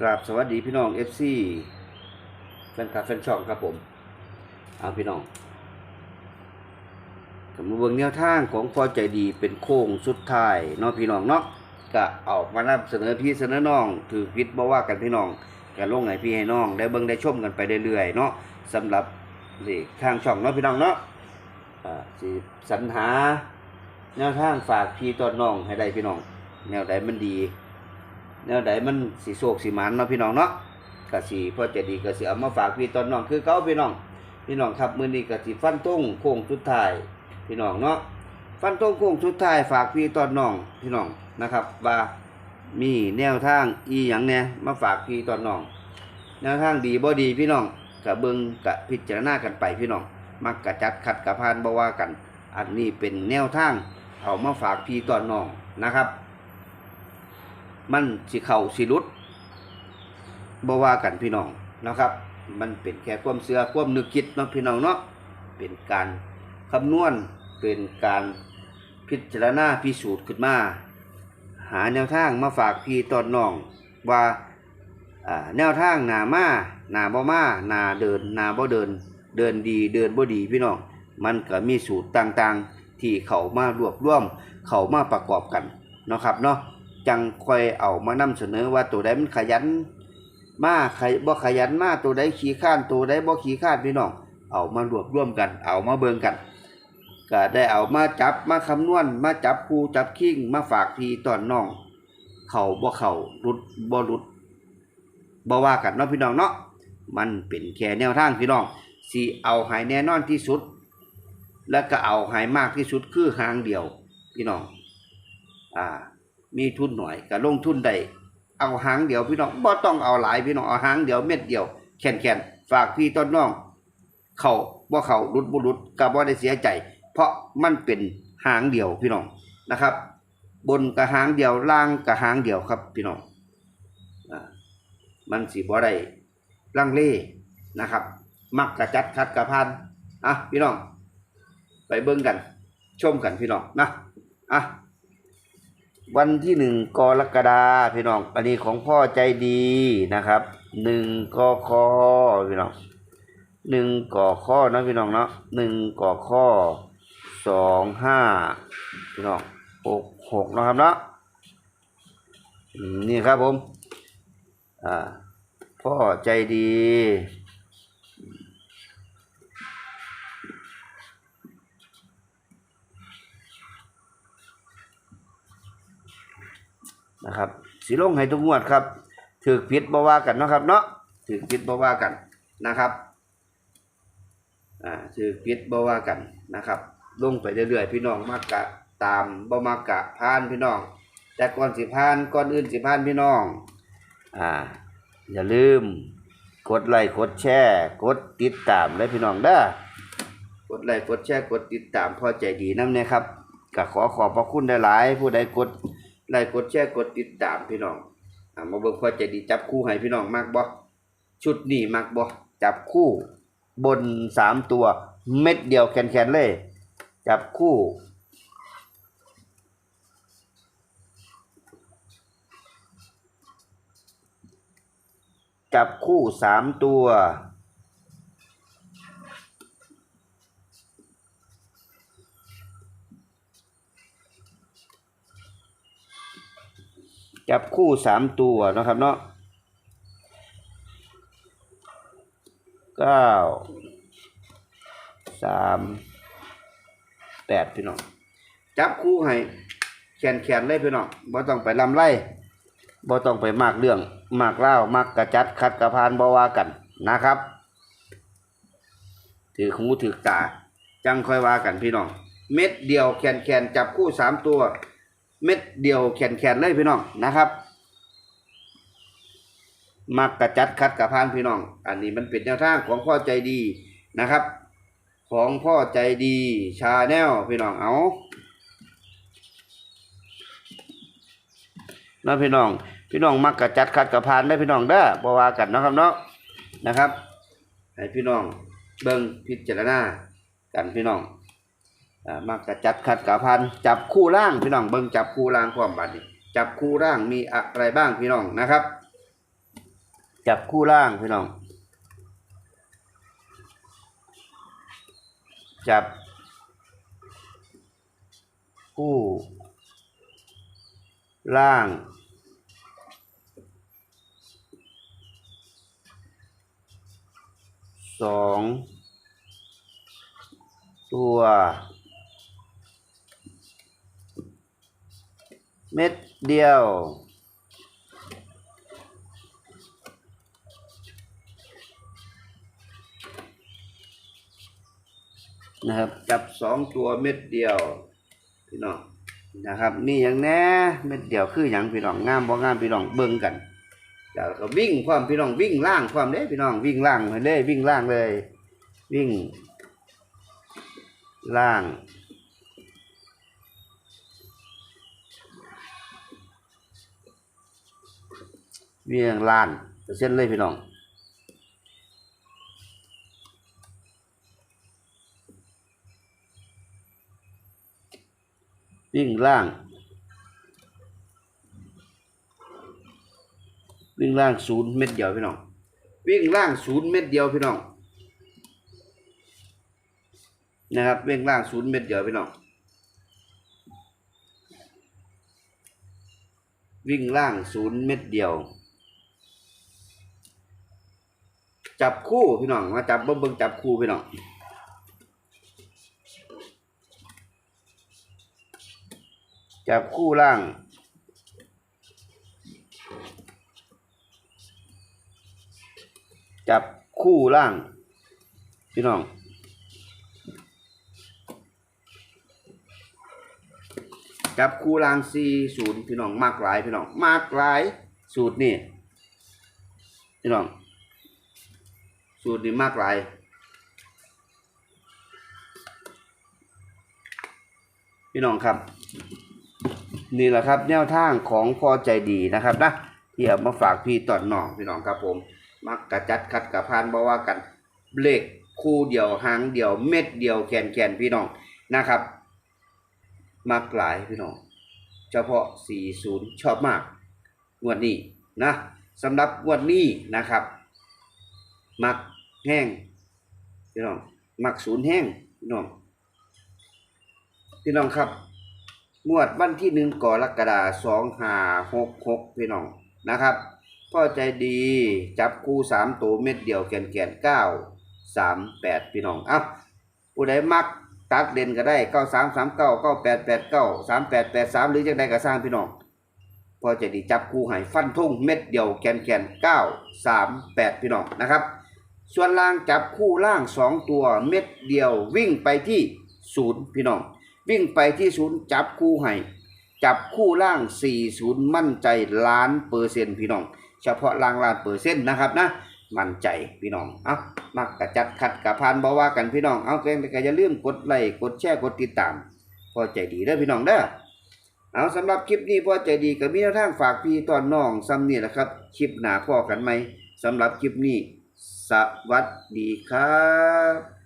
กราบสวัสดีพี่น้อง FC แฟนคลับแฟนช่องครับผม เอาพี่น้องกับมาเบิ่งแนวทางของพอใจดีเป็นโค้งสุดท้ายเนาะพี่น้องเนาะก็เอามานำเสนอพี่เสนอน้อง ถือพิษบ่ว่ากันพี่น้องก็ลงให้พี่ให้น้อง ได้เบิ่งได้ชมกันไปเรื่อยๆเนาะสำหรับเลขทางช่องเนาะพี่น้องเนาะอ่าสิสรรหาแนวทางฝากพี่ต้นน้องให้ได้พี่น้อง แนวใดมันดี แนวใดมันสิโศกสิหมันเนาะพี่น้องเนาะก็สิพอจดีก็สิเอามาฝากพี่ต้นน้องคือเก่าพี่น้อง พี่น้องครับมือนี้ก็สิฟันตรงโค้งสุดท้ายพี่น้องเนาะฟันตรงโค้งสุดท้ายฝากพี่ต้นน้องพี่น้องนะครับ ว่ามีแนวทางอีหยังแหน่ยมาฝากพี่ต้นน้อง แนวทางดีบ่ดีพี่น้องก็เบิงก็พิจารณากันไปพี่น้อง มักกะจัดขัดกะพานบ่ว่ากัน อันนี้เป็นแนวทางเอามาฝากพี่ต้นน้องนะครับ มันสิเข่าสิหลุดบ่ว่ากันพี่น้องนะครับ มันเป็นแค่ความเชื่อความนึกคิดเนาะพี่น้องเนาะเป็นการคำนวณเป็นการพิจารณาพิสูจน์ขึ้นมา หาแนวทางมาฝากพี่ตอนน้องว่าแนวทางหนามาหนาบ่มาหนาเดินหนาบ่เดิน เดินดีเดินบ่ดีพี่น้องมันก็มีสูตรต่างๆ ที่เขามารวบรวม เขามาประกอบกันนะครับเนาะ จังคอยเอามานำเสนอว่าตัวใดมันขยันมาใครบ่ขยันมาตัวใดขี้ข้านตัวใดบ่ขี้ข้านพี่น้องเอามารวบรวมกัน เอามาเบิ่งกัน ก็ได้เอามาจับมาคำนวณมาจับคูจับคิงมาฝากพี่ตอนน้อง เข่าบ่เข้ารุดบ่รุดบ่ว่ากันเนาะพี่น้องเนาะมันเป็นแค่แนวทางพี่น้องสิเอาให้แน่นอนที่สุด แล้วก็เอาให้มากที่สุดคือหางเดียว พี่น้อง อ่า มีทุนหน่อยก็ลงทุนได้เอาหางเดียวพี่น้องบ่ต้องเอาหลายพี่น้องเอาหางเดียวเม็ดเดียวแข็งแข็งฝากพี่ต้นน้อง เขาบ่เขารุดบ่รุดก็บ่ได้เสียใจ เพราะมันเป็นหางเดียวพี่น้องนะครับ บนกระหางเดียวล่างกระหางเดียวครับพี่น้องอ่ามันสิบ่ได้ลังเลนะครับ มักกระจัดคัดกระพันอะพี่น้อง ไปเบิ่งกัน ชมกันพี่น้องนะอะ วันที่หนึ่งกรกฎาพี่น้อง อันนี้ของพ่อใจดีนะครับหนึ่งกอคพี่น้องหนึ่งกคเนะพี่น้องเนาะหนึ่งกอคสองห้าพี่น้องหกหกนะครับเนาะนี่ครับผม อ่า พ่อใจดี นะครับสีลงให้ทุกงวดครับถือพิษบ่ว่ากันเนาะครับเนาะถือพิษบ่ว่ากันนะครับอ่าถือพิษบ่ว่ากันนะครับลงไปเรื่อยๆพี่น้องมากกะตามบ่มากกะพานพี่น้อง แต่ก่อนสิพานก่อนอื่นสิพานพี่น้องอ่าอย่าลืมกดไลค์กดแชร์กดติดตามเลยพี่น้องเด้อกดไลค์กดแชร์กดติดตามพอใจดีน้ำเนี่ยครับก็ขอขอบพระคุณหลายๆผู้ใดกด ไลค์กดแชร์กดติดตามพี่น้องอ่ามาเบิ่งพอใจดีจับคู่ให้พี่น้องมากบ่ชุดนี้มากบ่จับคู่บนสามตัว เม็ดเดียวแขนๆเลย จับคู่ จับคู่สามตัว จับคู่สามตัวนะครับเนาะเก้าสามแปดพี่น้องจับคู่ให้แขนแขนเลยพี่น้องบ่ต้องไปลำไล่บ่ต้องไปมากเรื่องมากเล่ามากกระจัดคัดกระพานบ่ว่ากันนะครับ ถือหูถือตาจังค่อยว่ากันพี่น้อง เม็ดเดียวแขนแขนจับคู่สามตัว เม็ดเดียวแขนแขนๆเลยพี่น้องนะครับมักกระจัดคัดกระพานพี่น้อง อันนี้มันเป็นแนวทางของพ่อใจดีนะครับ ของพ่อใจดีชาแนลพี่น้องเอานะพี่น้อง พี่น้องมักกระจัดคัดกระพานได้พี่น้องเด้อบ่ว่ากันนะครับเนาะนะครับให้พี่น้องเบิ่งพิจารณากันพี่น้อง มักจะจัดขัดกับพันจับคู่ร่างพี่น้องเบิ่งจับคู่ร่างความบัดนี้จับคู่ร่างมีอะไรบ้างพี่น้องนะครับ จับคู่ล่างพี่น้อง จับคู่ล่างสองตัว เม็ดเดียว นะครับจับสองตัวเม็ดเดียว พี่น้องนะครับนี่อย่างแน่เม็ดเดียวคืออย่างพี่น้องงามบ่งามพี่น้องเบิ่งกันแล้วก็วิ่งความพี่น้องวิ่งล่างความเด้พี่น้องวิ่งล่างไปเลยวิ่งล่างเลย วิ่งล่าง เวียงล้านเปอร์เซ็นต์เลยพี่น้องวิ่งล่าง วิ่งล่างศูนย์เม็ดเดียวพี่น้อง วิ่งล่างศูนย์เม็ดเดียวพี่น้องนะครับวิ่งล่างศูนย์เม็ดเดียวพี่น้องวิ่งล่างศูนย์เม็ดเดียว จับคู่พี่น้องมาจับเบิ้งเบิ้งจับคู่พี่น้องจับคู่ล่างจับคู่ล่าง พี่น้อง จับคู่ล่างสี่ศูนย์พี่น้องมากหลายพี่น้องมากหลายสูตรนี่พี่น้อง สูตรนี้มากหลายพี่น้องครับ นี่แหละครับแนวทางของพอใจดีนะครับนะที่เอามาฝากพี่ตอนน้องพี่น้องครับผมมักกระจัดขัดกระพานบ่ว่ากันเบรกคู่เดียวหางเดียวเม็ดเดียวแขนแขนพี่น้องนะครับมักหลายพี่น้อง เฉพาะ 40 ชอบมากงวดนี้นะสำหรับงวดนี้นะครับ มัก แห้งพี่น้องมักศูนย์แห้งพี่น้องพี่น้องครับงวดวันที่หนึ่งกรกฎาสองหาหกหกพี่น้องนะครับพ่อใจดีจับคู่สามตัวเม็ดเดียวแกนแกนเก้าสามแปดพี่น้องเอ้าผู้ใดมักตัดเด่นก็ได้เก้าสามสามเก้าเก้าแปดแปดเก้าสามแปดแปดสามหรือจังใดก็สร้างพี่น้องพ่อใจดีจับคู่ให้ฟันทุ่งเม็ดเดียวแกนแกนเก้าสามแปดพี่น้องนะครับ ส่วนล่างจับคู่ล่างสองตัวเม็ดเดียว วิ่งไปที่ศูนย์พี่น้อง วิ่งไปที่ศูนย์จับคู่ให้จับคู่ล่าง 40 มั่นใจล้านเปอร์เซ็นต์พี่น้อง เฉพาะล่างล้านเปอร์เซ็นต์นะครับนะมั่นใจพี่น้องเอามักกระจัดขัดกระพานบ่ว่ากันพี่น้องเอาเกงก็อย่าลืมกดไลค์กดแชร์กดติดตาม พอใจดีเด้อพี่น้องเด้อเอาสำหรับคลิปนี้พอใจดีก็มีแนวทางฝากพี่ตอนน้องซ้ำนี่แหละครับ คลิปหนาพ่อกันไหมสำหรับคลิปนี้ สวัสดีครับ